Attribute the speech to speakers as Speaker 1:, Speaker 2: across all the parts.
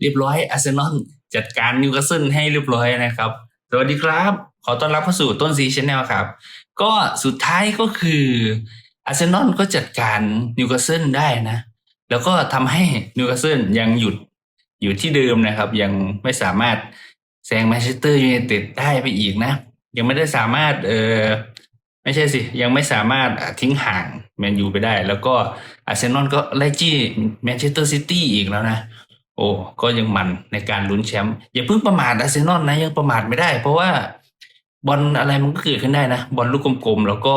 Speaker 1: เรียบร้อยอาร์เซนอลจัดการนิวคาสเซิลให้เรียบร้อยนะครับ สวัสดีครับ ขอต้อนรับเข้าสู่ต้นซีชแนลครับ ก็สุดท้ายก็คืออาร์เซนอลก็จัดการนิวคาสเซิลได้นะ แล้วก็ทำให้นิวคาสเซิลยังหยุดอยู่ที่เดิมนะครับ ยังไม่สามารถแซงแมนเชสเตอร์ยูไนเต็ดได้ไปอีกนะ ยังไม่ได้สามารถเออไม่ใช่สิ ยังไม่สามารถทิ้งห่างแมนยูไปได้ แล้วก็อาร์เซนอลก็ไล่จี้แมนเชสเตอร์ซิตี้อีกแล้วนะ โอ้ก็ยังมันในการลุ้นแชมป์อย่าเพิ่งประมาทอาร์เซนอลนะยังประมาทไม่ได้ เพราะว่าบอลอะไรมันก็เกิดขึ้นได้นะบอลลูกกลมๆแล้วก็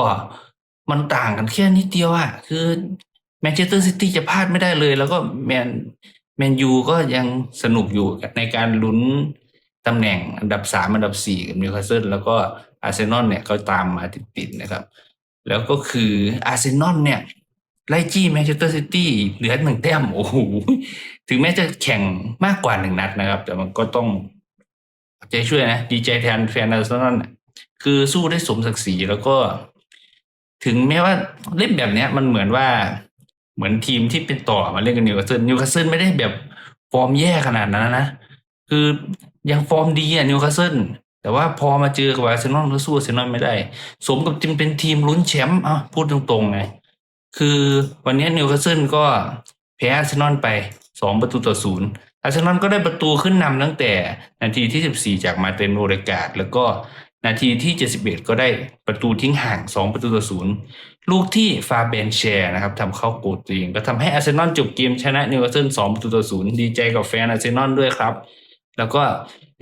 Speaker 1: มันต่างกันแค่นิดเดียวอะคือแมนเชสเตอร์ซิตี้จะพลาดไม่ได้เลย แล้วก็แมนแมนยูก็ยังสนุกอยู่ในการลุ้นตำแหน่งอันดับสามอันดับสี่กับนิวคาสเซิลแล้วก็อาร์เซนอลเนี่ยก็ตามมาติดๆนะครับ แล้วก็คืออาร์เซนอลเนี่ย ไล่จี้แมนเชสเตอร์ซิตี้เหลือหนึ่งแต้มโอ้โหถึงแม้จะแข่งมากกว่าหนึ่งนัดนะครับ แต่มันก็ต้องใจช่วยนะดีใจแทนแฟนอาร์เซนอลน่ะคือสู้ได้สมศักดิ์ศรีแล้วก็ ถึงแม้ว่าเล่นแบบเนี้ย มันเหมือนว่าเหมือนทีมที่เป็นต่อมาเล่นกับนิวคาสเซิลนิวคาสเซิลไม่ได้แบบฟอร์มแย่ขนาดนั้นนะคือยังฟอร์มดีอะนิวคาสเซิลแต่ว่าพอมาเจอกับอาร์เซนอลก็สู้อาร์เซนอลไม่ได้ สมกับทีมเป็นทีมลุ้นแชมป์อะพูดตรงๆไง คือวันนี้นิวคาสเซิลก็แพ้อาร์เซนอลไปสองประตูต่อศูนย์อาร์เซนอลก็ได้ประตูขึ้นนำตั้งแต่นาทีที่สิบสี่จากมาเตนโอเดกาดแล้วก็นาทีที่เจ็ดสิบเอ็ดก็ได้ประตูทิ้งห่างสองประตูต่อศูนย์ลูกที่ฟาเบนแชร์นะครับทำเข้าโกลตัวเองก็ทำให้อาร์เซนอลจบเกมชนะนิวคาสเซิลสองประตูต่อศูนย์ดีใจกับแฟนอาร์เซนอลด้วยครับ แล้วก็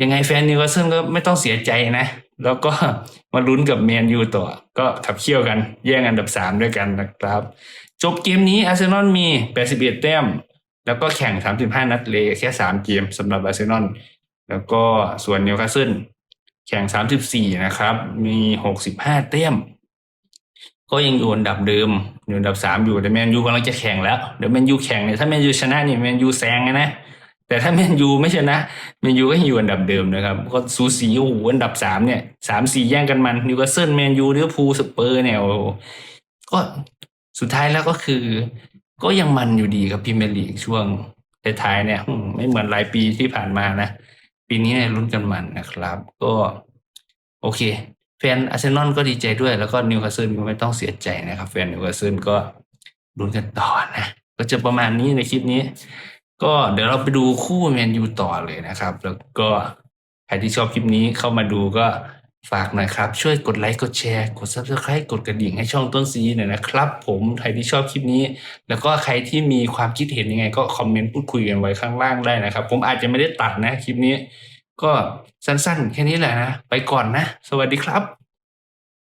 Speaker 1: ยังไงแฟนนิวคาสเซิลก็ไม่ต้องเสียใจนะ แล้วก็มาลุ้นกับแมนยูต่อ ก็ขับเคี่ยวกัน แย่งอันดับสามด้วยกันนะครับ จบเกมนี้อาร์เซนอลมี 81 แต้ม แล้วก็แข่ง 35 นัดเลยแค่ 3 เกมสำหรับอาร์เซนอลแล้วก็ส่วนนิวคาสเซิลแข่ง 34 นะครับ มี 65 แต้ม ก็ยังอยู่อันดับเดิมอยู่อันดับ 3 อยู่แต่แมนยูกำลังจะแข่งแล้วเดี๋ยวแมนยูแข่งเนี่ยถ้าแมนยูชนะนี่แมนยูแซงนะ แต่ถ้าแมนยูไม่ชนะแมนยูก็ยังอยู่อันดับเดิมนะครับ ก็สูสีโอ้โหอันดับสามเนี่ยสามสี่แย่งกันมันนิวคาสเซิลแมนยูลิเวอร์พูลสเปอร์เนี่ยโอ้ก็สุดท้ายแล้วก็คือ ก็ยังมันอยู่ดีครับพรีเมลีกช่วงท้ายๆเนี่ยไม่เหมือนหลายปีที่ผ่านมานะ ปีนี้เนี่ยลุ้นกันมันนะครับ ก็ โอเค แฟนอาร์เซนอลก็ดีใจด้วยแล้วก็นิวคาสเซิลก็ไม่ต้องเสียใจนะครับ แฟนนิวคาสเซิลก็ลุ้นกันต่อนะ ก็จะประมาณนี้ในคลิปนี้ ก็เดี๋ยวเราไปดูคู่แมนยูต่อเลยนะครับ แล้วก็ใครที่ชอบคลิปนี้เข้ามาดูก็ฝากหน่อยครับ ช่วยกดไลค์กดแชร์ กด subscribe กดกระดิ่งให้ช่องต้นซีหน่อยนะครับ ผมใครที่ชอบคลิปนี้ แล้วก็ใครที่มีความคิดเห็นยังไง ก็คอมเมนต์พูดคุยกันไว้ข้างล่างได้นะครับ ผมอาจจะไม่ได้ตัดนะคลิปนี้ ก็สั้นๆ แค่นี้แหละนะ ไปก่อนนะ สวัสดีครับ